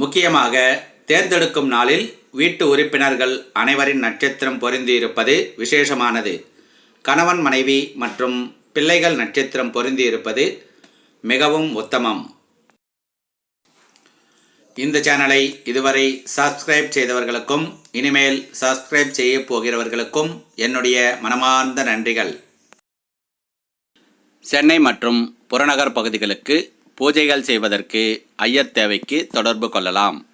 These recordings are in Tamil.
முக்கியமாக தேர்ந்தெடுக்கும் நாளில் வீட்டு உறுப்பினர்கள் அனைவரின் நட்சத்திரம் பொருந்தியிருப்பது விசேஷமானது. கணவன் மனைவி மற்றும் பிள்ளைகள் நட்சத்திரம் பொருந்தியிருப்பது மிகவும் உத்தமம். இந்த சேனலை இதுவரை சப்ஸ்கிரைப் செய்தவர்களுக்கும் இனிமேல் சப்ஸ்கிரைப் செய்ய போகிறவர்களுக்கும் என்னுடைய மனமார்ந்த நன்றிகள். சென்னை மற்றும் புறநகர் பகுதிகளுக்கு பூஜைகள் செய்வதற்கு ஐயர் தேவைக்கு தொடர்பு கொள்ளலாம்.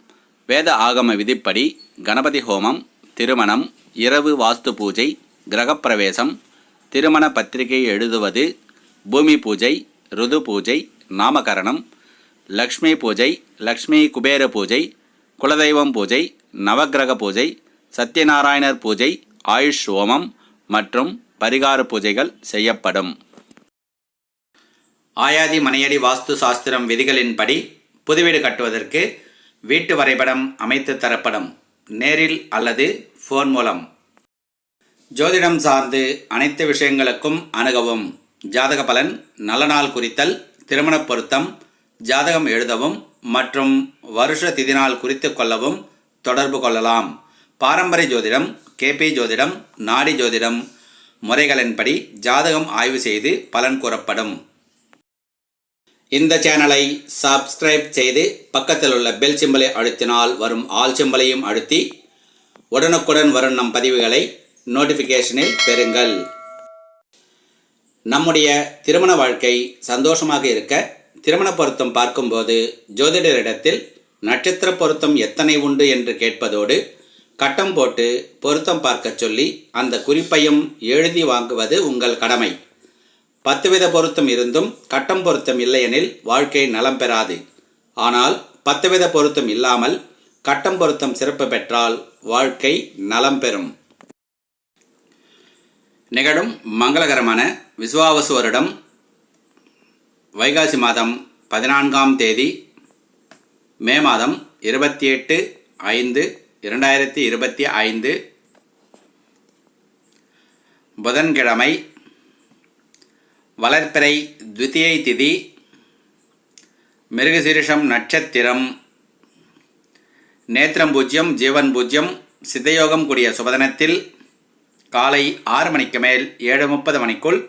வேத ஆகம விதிப்படி கணபதி ஹோமம் திருமணம் இரவு வாஸ்து பூஜை கிரகப்பிரவேசம் திருமண பத்திரிகை எழுதுவது பூமி பூஜை ருது பூஜை நாமகரணம் லக்ஷ்மி பூஜை லக்ஷ்மி குபேர பூஜை குலதெய்வம் பூஜை நவக்கிரக பூஜை சத்யநாராயணர் பூஜை ஆயுஷ் ஹோமம் மற்றும் பரிகார பூஜைகள் செய்யப்படும். ஆயாதி மனையடி வாஸ்து சாஸ்திரம் விதிகளின்படி புதுவீடு கட்டுவதற்கு வீட்டு வரைபடம் அமைத்து தரப்படும் நேரில் அல்லது ஃபோன் மூலம். ஜோதிடம் சார்ந்து அனைத்து விஷயங்களுக்கும் அணுகவும் ஜாதக பலன் நல்ல நாள் குறித்தல் திருமணப் பொருத்தம் ஜாதகம் எழுதவும் மற்றும் வருஷ திதிநாள் குறித்து கொள்ளவும் தொடர்பு கொள்ளலாம். பாரம்பரிய ஜோதிடம் கேபி ஜோதிடம் நாடி ஜோதிடம் முறைகளின்படி ஜாதகம் ஆய்வு செய்து பலன் கூறப்படும். இந்த சேனலை சப்ஸ்கிரைப் செய்து பக்கத்தில் உள்ள பெல் சிம்பலை அழுத்தினால் வரும் ஆல் சிம்பலையும் அழுத்தி உடனுக்குடன் வரும் நம் பதிவுகளை நோட்டிஃபிகேஷனில் பெறுங்கள். நம்முடைய திருமண வாழ்க்கை சந்தோஷமாக இருக்க திருமண பொருத்தம் பார்க்கும்போது ஜோதிடரிடத்தில் நட்சத்திர பொருத்தம் எத்தனை உண்டு என்று கேட்பதோடு கட்டம் போட்டு பொருத்தம் பார்க்கச் சொல்லி அந்த குறிப்பையும் எழுதி வாங்குவது உங்கள் கடமை. பத்து வித பொருத்தம் இருந்தும் கட்டம் பொருத்தம் இல்லையெனில் வாழ்க்கை நலம் பெறாது. ஆனால் பத்து வித பொருத்தம் இல்லாமல் கட்டம் பொருத்தம் சிறப்பு பெற்றால் வாழ்க்கை நலம் பெறும். நிகழும் மங்களகரமான விசுவாவசு வருடம் வைகாசி மாதம் பதினான்காம் தேதி மே மாதம் இருபத்தி எட்டு ஐந்து இரண்டாயிரத்தி இருபத்தி ஐந்து. புதன்கிழமை வளர்ப்பிறை துவித்தியை திதி மிருகசீரிஷம் நட்சத்திரம் நேத்திரம் பூஜ்யம் ஜீவன் பூஜ்யம் சித்தயோகம் கூடிய சுபதனத்தில் காலை ஆறு மணிக்கு மேல் ஏழு முப்பது மணிக்குள்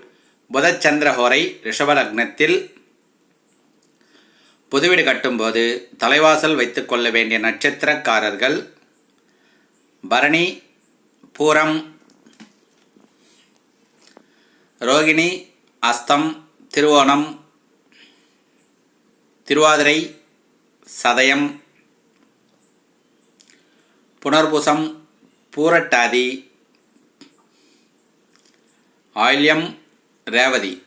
புதச்சந்திரஹோரை ரிஷபலக்னத்தில் புதுவீடு கட்டும்போது தலைவாசல் வைத்துக்கொள்ள வேண்டிய நட்சத்திரக்காரர்கள் பரணி பூரம் ரோகிணி அஸ்தம் திருவோணம் திருவாதிரை சதயம் புனர்பூசம் பூரட்டாதி ஆயில்யம் ரேவதி.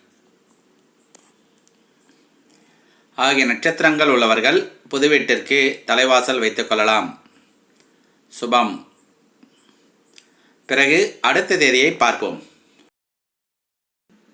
ஆகிய நட்சத்திரங்கள் உள்ளவர்கள் புது வீட்டிற்கு தலைவாசல் வைத்துக் கொள்ளலாம். சுபம். பிறகு அடுத்த தேதியை பார்ப்போம்.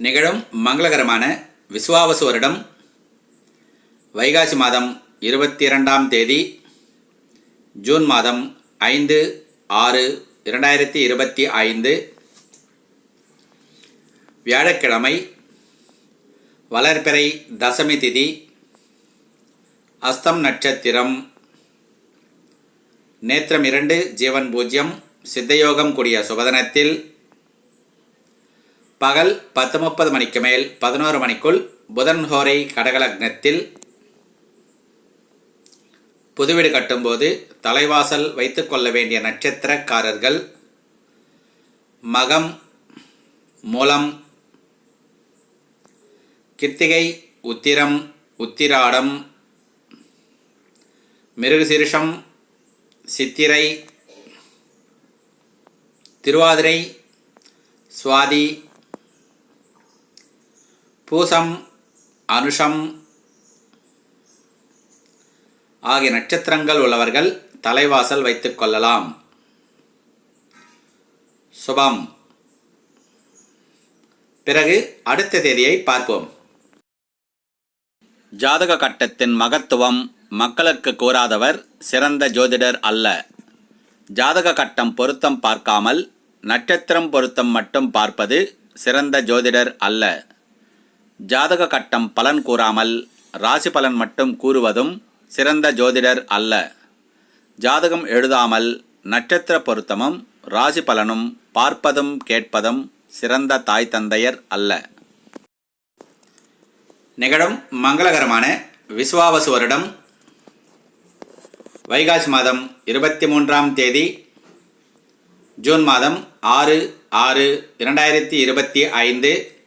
நிகழும் மங்களகரமான விஸ்வாவசு வருடம் வைகாசி மாதம் இருபத்தி இரண்டாம் தேதி ஜூன் மாதம் ஐந்து ஆறு இரண்டாயிரத்தி இருபத்தி ஐந்து. வியாழக்கிழமை வளர்பிறை தசமி திதி அஸ்தம் நட்சத்திரம். நேத்திரம் இரண்டு ஜீவன் பூஜ்யம் சித்தயோகம் கூடிய சுபதனத்தில் பகல் பத்து முப்பது மணிக்கு மேல் பதினோரு மணிக்குள் புதன் ஹோரை கடகலக்னத்தில் புதுவீடு கட்டும்போது தலைவாசல் வைத்துக்கொள்ள வேண்டிய நட்சத்திரக்காரர்கள் மகம் மூலம் கிருத்திகை உத்திரம் உத்திராடம் மிருகசீரிஷம் சித்திரை திருவாதிரை சுவாதி பூசம் அனுஷம் ஆகிய நட்சத்திரங்கள் உள்ளவர்கள் தலைவாசல் வைத்துக் கொள்ளலாம். சுபம். பிறகு அடுத்த தேதியை பார்ப்போம். ஜாதக கட்டத்தின் மகத்துவம் மக்களுக்கு கூறாதவர் சிறந்த ஜோதிடர் அல்ல. ஜாதக கட்டம் பொருத்தம் பார்க்காமல் நட்சத்திரம் பொருத்தம் மட்டும் பார்ப்பது சிறந்த ஜோதிடர் அல்ல. ஜாதக கட்டம் பலன் கூறாமல் ராசி பலன் மட்டும் கூறுவதும் சிறந்த ஜோதிடர் அல்ல. ஜாதகம் எழுதாமல் நட்சத்திர பொருத்தமும் ராசி பலனும் பார்ப்பதும் கேட்பதும் சிறந்த தாய் தந்தையர் அல்ல. நிகழும் மங்களகரமான விஸ்வாவசு வருடம் வைகாசி மாதம் இருபத்தி மூன்றாம் தேதி ஜூன் மாதம் ஆறு ஆறு இரண்டாயிரத்தி இருபத்தி ஐந்து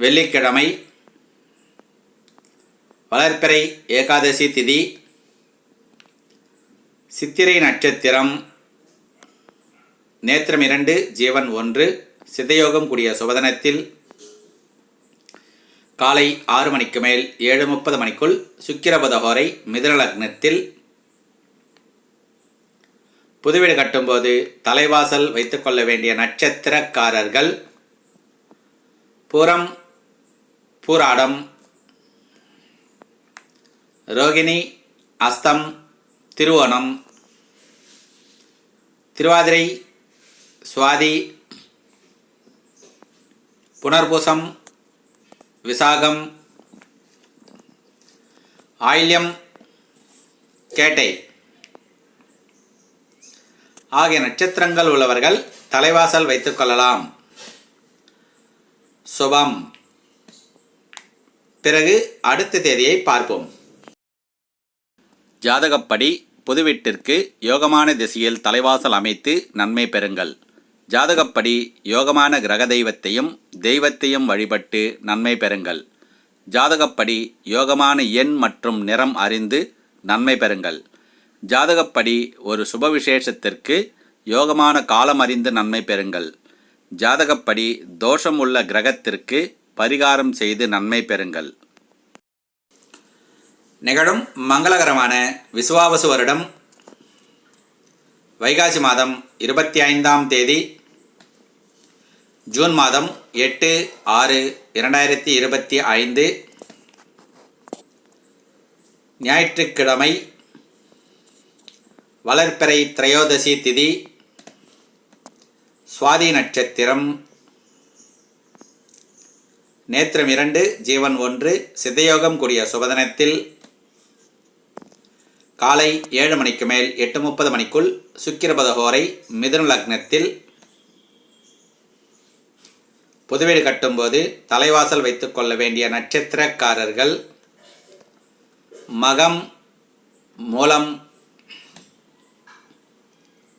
வெள்ளிக்கிழமை வளர்ப்பிறை ஏகாதசி திதி சித்திரை நட்சத்திரம் நேத்திரம் இரண்டு ஜீவன் ஒன்று சித்தயோகம் கூடிய சுபதனத்தில் காலை ஆறு மணிக்கு மேல் ஏழு முப்பது மணிக்குள் சுக்கிரபதஹோரை மிதிரலக்னத்தில் புதுவீடு கட்டும்போது தலைவாசல் வைத்துக்கொள்ள வேண்டிய நட்சத்திரக்காரர்கள் புறம் பூராடம். ரோகிணி அஸ்தம் திருவோணம். திருவாதிரை சுவாதி. புனர்பூசம் விசாகம். ஆயில்யம் கேட்டை. ஆகிய நட்சத்திரங்கள் உள்ளவர்கள் தலைவாசல் வைத்துக்கொள்ளலாம் சுபம். பிறகு அடுத்த தேதியை பார்ப்போம். ஜாதகப்படி புதுவீட்டிற்கு யோகமான திசையில் தலைவாசல் அமைத்து நன்மை பெறுங்கள். ஜாதகப்படி யோகமான கிரக தெய்வத்தையும் தெய்வத்தையும் வழிபட்டு நன்மை பெறுங்கள். ஜாதகப்படி யோகமான எண் மற்றும் நிறம் அறிந்து நன்மை பெறுங்கள். ஜாதகப்படி ஒரு சுப விசேஷத்திற்கு யோகமான காலம் அறிந்து நன்மை பெறுங்கள். ஜாதகப்படி தோஷம் உள்ள கிரகத்திற்கு பரிகாரம் செய்து நன்மை பெறுங்கள். நிகழும் மங்களகரமான விசுவாவசு வருடம் வைகாசி மாதம் இருபத்தி ஐந்தாம் தேதி ஜூன் மாதம் எட்டு ஆறு இரண்டாயிரத்தி இருபத்தி ஐந்து ஞாயிற்றுக்கிழமை வளர்ப்பிறை திரையோதசி திதி சுவாதி நட்சத்திரம் நேத்திரம் இரண்டு ஜீவன் ஒன்று சித்தயோகம் கூடிய சுபதனத்தில் காலை ஏழு மணிக்கு மேல் எட்டு முப்பது மணிக்குள் சுக்கிரபதகோரை மிதுன லக்னத்தில் புதுவீடு கட்டும்போது தலைவாசல் வைத்துக் கொள்ள வேண்டிய நட்சத்திரக்காரர்கள் மகம் மூலம்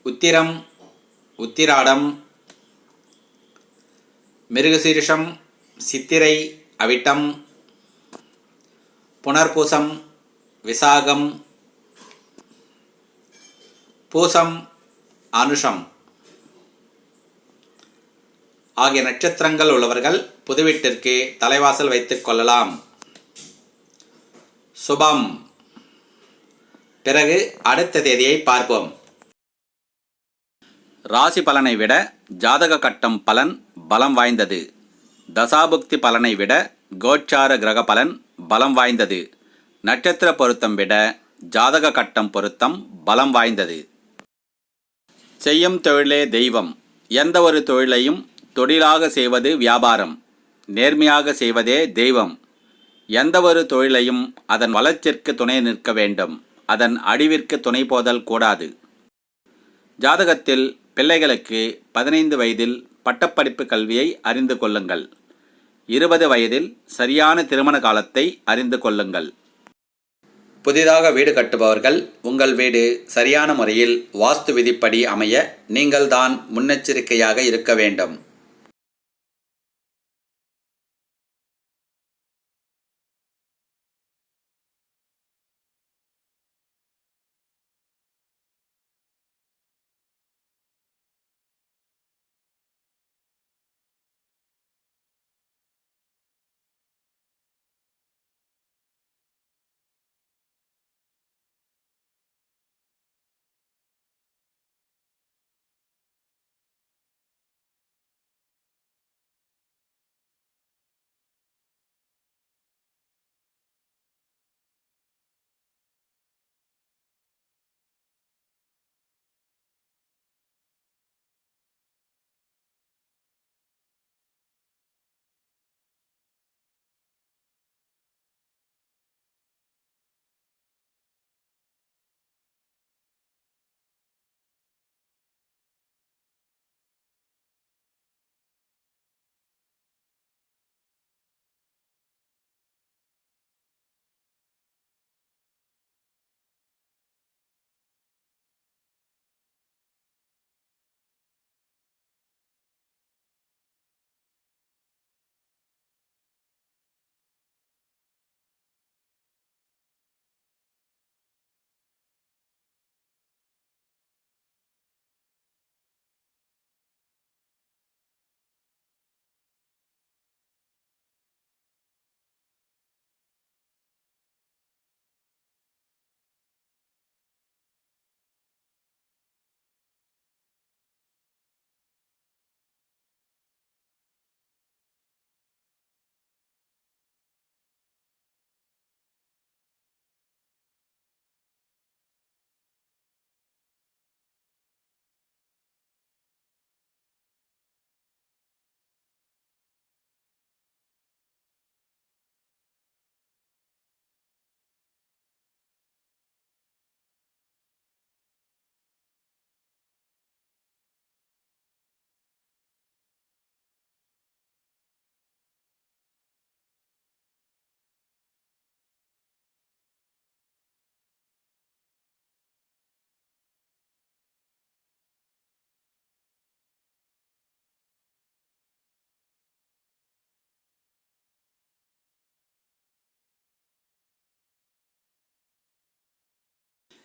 உத்திரம் உத்திராடம் மிருகசீரிஷம் சித்திரை அவிட்டம் புனர்பூசம் விசாகம் பூசம் அனுஷம் ஆகிய நட்சத்திரங்கள் உள்ளவர்கள் புதுவீட்டிற்கு தலைவாசல் வைத்துக் கொள்ளலாம். சுபம். பிறகு அடுத்த தேதியை பார்ப்போம். ராசி பலனை விட ஜாதக கட்டம் பலன் பலம் வாய்ந்தது. தசாபுக்தி பலனை விட கோச்சார கிரக பலன் பலம் வாய்ந்தது. நட்சத்திர பொருத்தம் விட ஜாதக கட்டம் பொருத்தம் பலம் வாய்ந்தது. செய்யும் தொழிலே தெய்வம். எந்த ஒரு தொழிலையும் தொழிலாக செய்வது வியாபாரம். நேர்மையாக செய்வதே தெய்வம். எந்த ஒரு தொழிலையும் அதன் வளர்ச்சிற்கு துணை நிற்க வேண்டும். அதன் அடிவிற்கு துணை போதல் கூடாது. ஜாதகத்தில் பிள்ளைகளுக்கு பதினைந்து வயதில் பட்டப்படிப்பு கல்வியை அறிந்து கொள்ளுங்கள். இருபது வயதில் சரியான திருமண காலத்தை அறிந்து கொள்ளுங்கள். புதிதாக வீடு கட்டுபவர்கள் உங்கள் வீடு சரியான முறையில் வாஸ்து விதிப்படி அமைய நீங்கள்தான் முன்னெச்சரிக்கையாக இருக்க வேண்டும்.